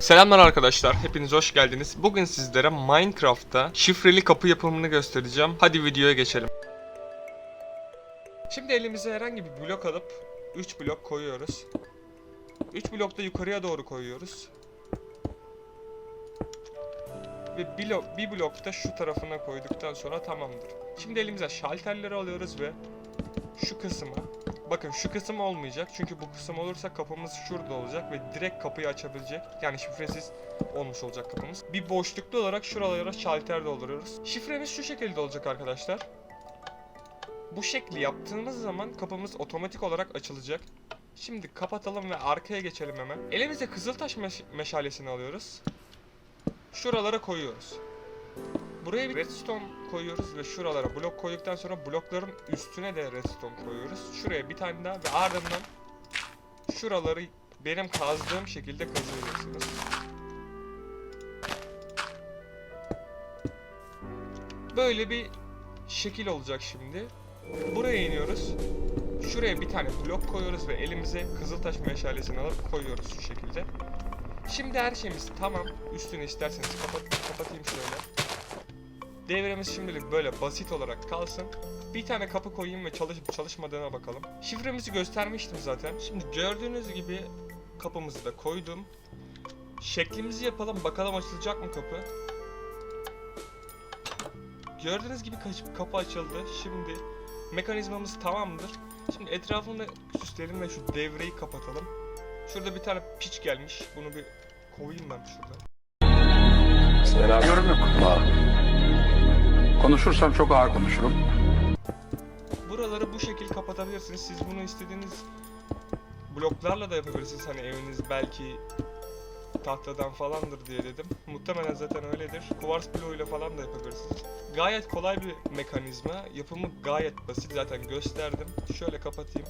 Selamlar arkadaşlar, hepiniz hoş geldiniz. Bugün sizlere Minecraft'ta şifreli kapı yapımını göstereceğim. Hadi videoya geçelim. Şimdi elimize herhangi bir blok alıp 3 blok koyuyoruz. 3 blok da yukarıya doğru koyuyoruz. Ve blok, bir blok da şu tarafına koyduktan sonra tamamdır. Şimdi elimize şalterleri alıyoruz ve şu kısmı Bakın şu kısım olmayacak çünkü bu kısım olursa kapımız şurada olacak ve direkt kapıyı açabilecek. Yani şifresiz olmuş olacak kapımız. Bir boşluklu olarak şuralara şalter dolduruyoruz. Şifremiz şu şekilde olacak arkadaşlar. Bu şekli yaptığımız zaman kapımız otomatik olarak açılacak. Şimdi kapatalım ve arkaya geçelim hemen. Elimize kızıltaş meş- meşalesini alıyoruz. Şuralara koyuyoruz. Buraya bir redstone koyuyoruz ve şuralara blok koyduktan sonra blokların üstüne de redstone koyuyoruz. Şuraya bir tane daha ve ardından şuraları benim kazdığım şekilde kazıyorsunuz. Böyle bir şekil olacak şimdi. Buraya iniyoruz. Şuraya bir tane blok koyuyoruz ve elimize kızıltaş meşalesini alıp koyuyoruz şu şekilde. Şimdi her şeyimiz tamam. Üstünü isterseniz kapat kapatayım şöyle. Devremiz şimdilik böyle basit olarak kalsın. Bir tane kapı koyayım ve çalışıp çalışmadığına bakalım. Şifremizi göstermiştim zaten. Şimdi gördüğünüz gibi kapımızı da koydum. Şeklimizi yapalım bakalım açılacak mı kapı. Gördüğünüz gibi kapı açıldı. Şimdi mekanizmamız tamamdır. Şimdi etrafını süsleyelim ve şu devreyi kapatalım. Şurada bir tane piç gelmiş. Bunu bir koyayım ben şurada. Yorum yok. Konuşursam çok ağır konuşurum. Buraları bu şekil kapatabilirsiniz. Siz bunu istediğiniz bloklarla da yapabilirsiniz. Hani eviniz belki tahtadan falandır diye dedim. Muhtemelen zaten öyledir. Kuvars bloğuyla falan da yapabilirsiniz. Gayet kolay bir mekanizma. Yapımı gayet basit zaten gösterdim. Şöyle kapatayım.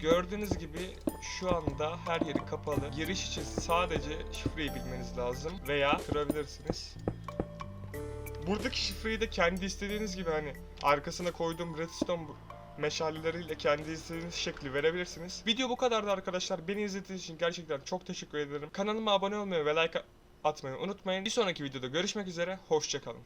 Gördüğünüz gibi şu anda her yeri kapalı. Giriş için sadece şifreyi bilmeniz lazım veya kırabilirsiniz. Buradaki şifreyi de kendi istediğiniz gibi hani arkasına koyduğum redstone meşaleleriyle kendi istediğiniz şekli verebilirsiniz. Video bu kadardı arkadaşlar. Beni izlediğiniz için gerçekten çok teşekkür ederim. Kanalıma abone olmayı ve like atmayı unutmayın. Bir sonraki videoda görüşmek üzere. Hoşçakalın.